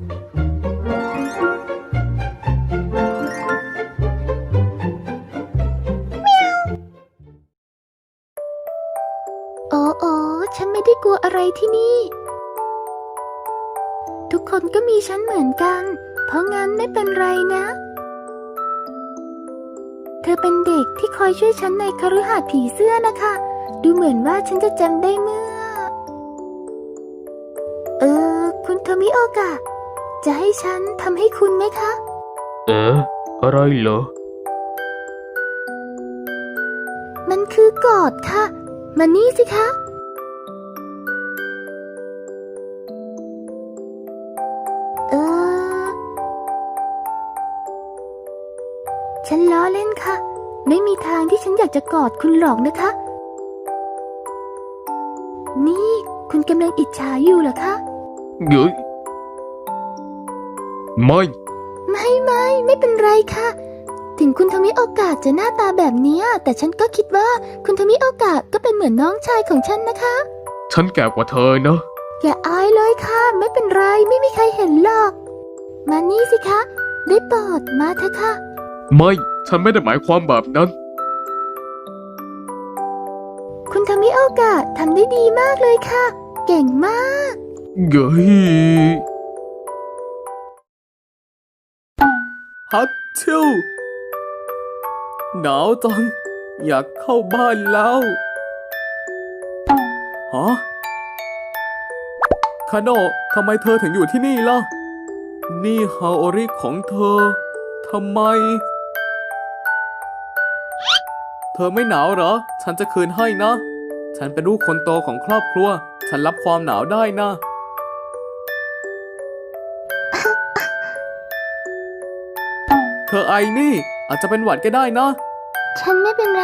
โอ้โอ้ฉันไม่ได้กลัวอะไรที่นี่ ทุกคนก็มีฉันเหมือนกัน เพราะงั้นไม่เป็นไรนะ เธอเป็นเด็กที่คอยช่วยฉันในคฤหาสน์ผีเสื้อนะคะ ดูเหมือนว่าฉันจะจำได้เมื่อ เออ คุณโทมิโอกะ จะให้ฉันทำให้คุณไหมคะ เอ๊ะอะไรเหรอ มันคือกอดค่ะ มานี่สิคะ เออ ฉันล้อเล่นค่ะ ไม่มีทางที่ฉันอยากจะกอดคุณหรอกนะคะ นี่คุณกำลังอิจฉาอยู่เหรอคะ เย้ย ไม่ ไม่ไม่ไม่เป็นไรค่ะ ถึงคุณทมิโอกาสจะหน้าตาแบบเนี้ยแต่ฉันก็คิดว่าคุณทมิโอกาสก็เป็นเหมือนน้องชายของฉันนะคะ ฉันแก่กว่าเธอนะอย่าอายเลยค่ะ ไม่เป็นไรไม่มีใครเห็นหรอก มานี่สิคะ ได้โปรดมาเถอะค่ะ ไม่ ฉันไม่ได้หมายความแบบนั้น คุณทมิโอกาสทำได้ดีมากเลยค่ะ เก่งมากเย้ย ฮัตชิวหนาวจัง อยากเข้าบ้านแล้วฮะคาโนะทำไมเธอถึงอยู่ที่นี่ล่ะ นี่ฮาโอริของเธอ ทำไม เธอไม่หนาวเหรอ ฉันจะคืนให้นะ ฉันเป็นลูกคนโตของครอบครัว ฉันรับความหนาวได้นะ เธอไอนี่ อาจจะเป็นหวัดก็ได้นะ ฉันไม่เป็นไร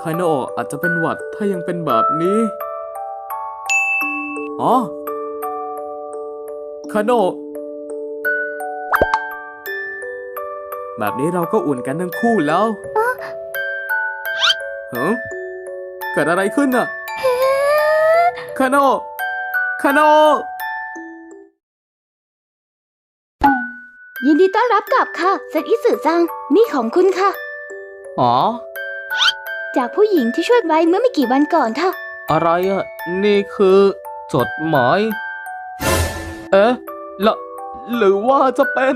คาโนะอาจจะเป็นหวัดถ้ายังเป็นแบบนี้ อ๋อ คาโนะแบบนี้เราก็อุ่นกันทั้งคู่แล้วเฮ้เกิดอะไรขึ้นน่ะ คาโนะคาโนะ ยินดีต้อนรับกลับค่ะเซตอิสึจัง นี่ของคุณค่ะ อ๋อ จากผู้หญิงที่ช่วยไว้เมื่อไม่กี่วันก่อนค่ะ อะไรอะนี่คือ จดหมาย เอ๊ะละหรือว่าจะเป็น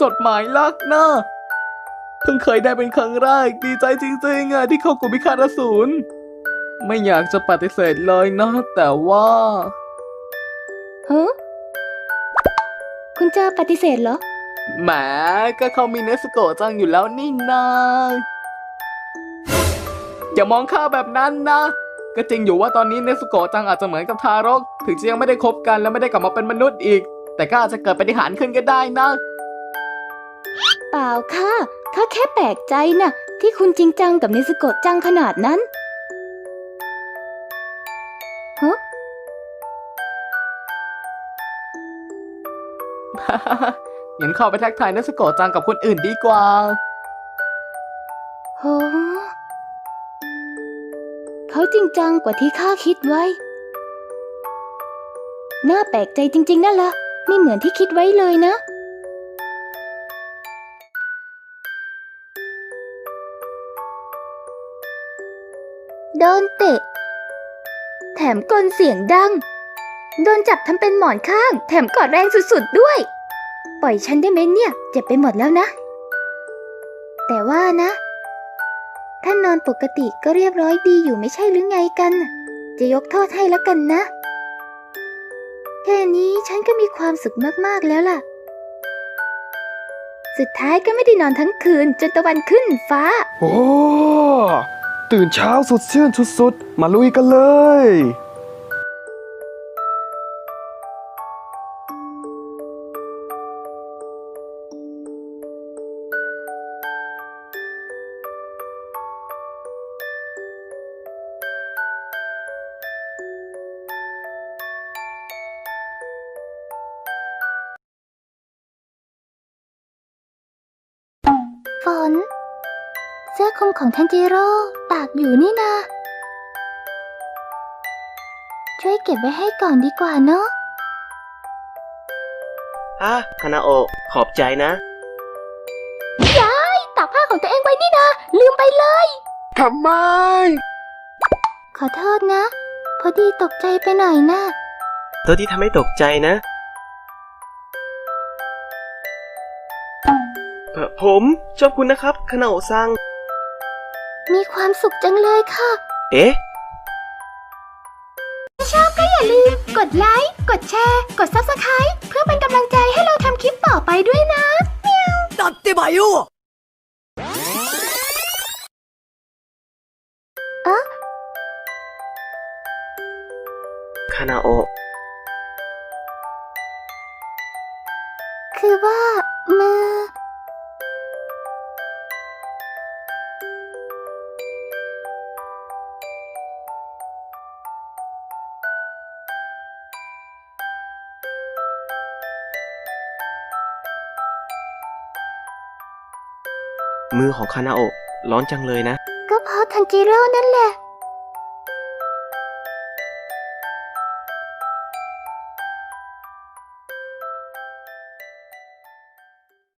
จดหมายรักนะเพิ่งเคยได้เป็นครั้งแรกดีใจจริงๆอะที่เข้ากลุ่มพิฆาตอสูรไม่อยากจะปฏิเสธเลยนะ แต่ว่าฮะคุณจะปฏิเสธเหรอ แหมก็เขามีเนสโกจังอยู่แล้วนี่นาอย่ามองข้าแบบนั้นนะ ก็จริงอยู่ว่าตอนนี้เนสโกจังอาจจะเหมือนกับทารก ถึงจะยังไม่ได้คบกันและไม่ได้กลับมาเป็นมนุษย์อีก แต่ก็อาจจะเกิดปฏิหารขึ้นก็ได้นะ เปล่าค่ะข้าแค่แปลกใจน่ะที่คุณจริงจังกับเนสโกจังขนาดนั้นฮะ งั้นเข้าไปทักทายเนสโกจังกับคนอื่นดีกว่าโหเขาจริงจังกว่าที่ข้าคิดไว้ น่าแปลกใจจริง ๆนั่นละไม่เหมือนที่คิดไว้เลยนะ โดนเตะ แถมกลเสียงดัง โดนจับทำเป็นหมอนข้าง แถมกอดแรงสุดๆด้วย ล่อยฉันได้ไหมเนี่ย เจ็บไปหมดแล้วนะ แต่ว่านะถ้านอนปกติก็เรียบร้อยดีอยู่ไม่ใช่หรือไงกัน จะยกโทษให้แล้วกันนะ แค่นี้ฉันก็มีความสุขมากๆแล้วล่ะ สุดท้ายก็ไม่ได้นอนทั้งคืนจนตะวันขึ้นฟ้า โอ้ ตื่นเช้าสดชื่นสุดๆ มาลุยกันเลย ฝน เสื้อคลุมของทันจิโร่ตากอยู่นี่นาช่วยเก็บไว้ให้ก่อนดีกว่าเนาะอะคานาโอะขอบใจนะตากผ้าของตัวเองไว้นี่นะลืมไปเลย ทำไม ขอโทษนะ พอดีตกใจไปหน่อยนะ ตัวที่ทำให้ตกใจนะ ผมชอบคุณนะครับคานาโอะซัง มีความสุขจังเลยค่ะ เอ๊ะก็อย่าลืม กดไลค์ กดแชร์ กด Subscribe เพื่อเป็นกำลังใจให้เราทำคลิปต่อไปด้วยนะคานาโอะคือว่ามือ มือของคานาโอะร้อนจังเลยนะ ก็เพราะทันจิโร่นั่นแหละ